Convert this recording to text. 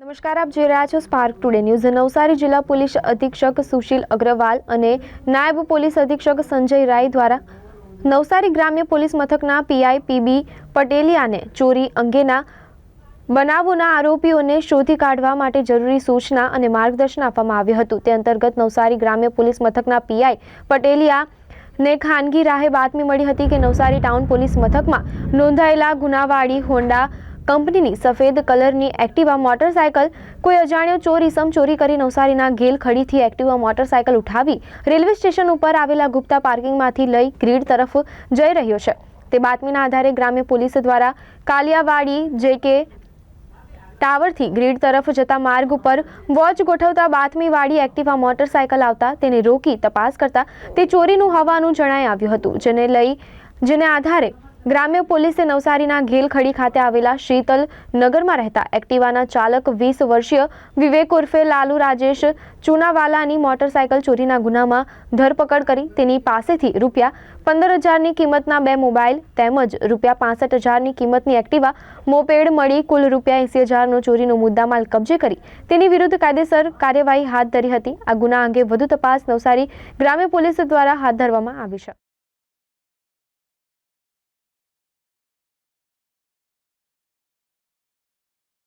નમસ્કાર, આપ જોઈ રહ્યા છો સ્પાર્ક ટુડે ન્યૂઝ નવસારી જિલ્લા પોલીસ અધિક્ષક સુશીલ અગ્રવાલ અને નાયબ પોલીસ અધિક્ષક સંજય રાય દ્વારા નવસારી ગ્રામ્ય પોલીસ મથકના પીઆઈ પીબી પટેલિયાને ચોરી અંગેના બનાવોના આરોપીઓને શોધી કાઢવા માટે જરૂરી સૂચના અને માર્ગદર્શન આપવામાં આવ્યું હતું. તે અંતર્ગત નવસારી ગ્રામ્ય પોલીસ મથકના પીઆઈ પટેલિયા ને ખાનગી રાહે બાતમી મળી હતી કે નવસારી ટાઉન પોલીસ મથકમાં નોંધાયેલા ગુનાવાળી હોન્ડા કંપનીની સફેદ કલરની એક્ટિવા મોટરસાયકલ, કોઈ અજાણ્યો ચોર ઇસમ ચોરી કરી નવસારીના ગેલ ખડીથી એક્ટિવા મોટરસાયકલ ઉઠાવી રેલવે સ્ટેશન ઉપર આવેલા ગુપ્તા પાર્કિંગમાંથી લઈ ગ્રીડ તરફ જઈ રહ્યો છે. તે બાતમીના આધારે ગ્રામ્ય પોલીસ દ્વારા કાલિયાવાડી જે કે ટાવરથી ગ્રીડ તરફ જતા માર્ગ ઉપર વોચ ગોઠવતા બાતમીવાળી એક્ટિવા મોટરસાયકલ આવતા તેને રોકી તપાસ કરતા તે ચોરીનું હોવાનું જણાઈ આવ્યું હતું, જેને લઈ, જેને આધારે ગ્રામ્ય પોલીસે નવસારીના ઘેલખડી ખાતે આવેલા શીતલ નગરમાં રહેતા એક્ટિવાના ચાલક વીસ વર્ષીય વિવેક ઉર્ફે લાલુ રાજેશ ચુનાવાલાની મોટરસાયકલ ચોરીના ગુનામાં ધરપકડ કરી તેની પાસેથી રૂપિયા પંદર હજારની કિંમતના બે મોબાઈલ તેમજ રૂપિયા પાસઠ હજારની કિંમતની એક્ટિવા મોપેડ મળી કુલ રૂપિયા એંસી હજારનો ચોરીનો મુદ્દામાલ કબજે કરી તેની વિરુદ્ધ કાયદેસર કાર્યવાહી હાથ ધરી હતી. આ ગુના અંગે વધુ તપાસ નવસારી ગ્રામ્ય પોલીસ દ્વારા હાથ ધરવામાં આવી છે.